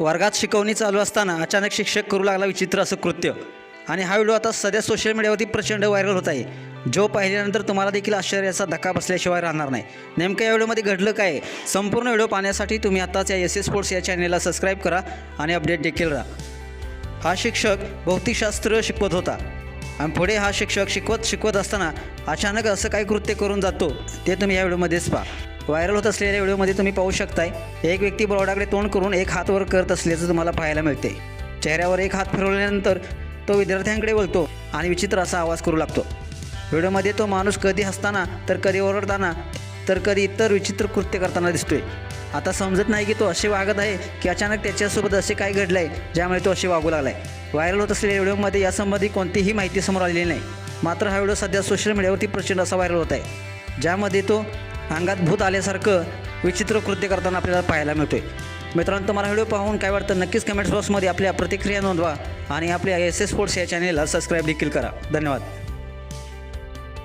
वर्गात शिकवणी चालू असताना अचानक शिक्षक करू लागला विचित्र असं कृत्य. आणि हा व्हिडिओ आता सध्या सोशल मीडियावरती प्रचंड व्हायरल होत आहे. जो पाहिल्यानंतर तुम्हाला देखील आश्चर्याचा धक्का बसल्याशिवाय राहणार नाही. नेमकं या व्हिडिओमध्ये घडलं काय? संपूर्ण व्हिडिओ पाहण्यासाठी तुम्ही आताच या एस एस स्पोर्ट्स या चॅनेलला सबस्क्राईब करा आणि अपडेट देखील राहा. हा शिक्षक भौतिकशास्त्र शिकवत होता. आणि पुढे हा शिक्षक शिकवत शिकवत असताना अचानक असं काय कृत्य करून जातो ते तुम्ही या व्हिडिओमध्येच पहा. व्हायरल होत असलेल्या व्हिडिओमध्ये तुम्ही पाहू शकताय एक व्यक्ती बोर्डाकडे तोंड करून एक हात वर करत असल्याचं तुम्हाला पाहायला मिळते. चेहऱ्यावर एक हात फिरवल्यानंतर तो विद्यार्थ्यांकडे बोलतो आणि विचित्र असा आवाज करू लागतो. व्हिडिओमध्ये तो माणूस कधी हसताना तर कधी ओरडताना तर कधी इतर विचित्र कृत्य करताना दिसतोय. आता समजत नाही की तो असे वागत आहे की अचानक त्याच्यासोबत असे काय घडलं आहे ज्यामुळे तो असे वागू लागला आहे व्हायरल होत असलेल्या व्हिडिओमध्ये यासंबंधी कोणतीही माहिती समोर आलेली नाही. मात्र हा व्हिडिओ सध्या सोशल मीडियावरती प्रचंड असा व्हायरल होत आहे ज्यामध्ये तो अंगात भूत आल्यासारखं विचित्र कृत्य करताना आपल्याला पाहायला मिळतोय. मित्रांनो तुम्हाला व्हिडिओ पाहून काय वाटतं? नक्कीच कमेंट्स बॉक्समध्ये आपल्या प्रतिक्रिया नोंदवा आणि आपल्या एस एस स्पोर्ट्स या चॅनेलला सबस्क्राईब देखील करा. धन्यवाद.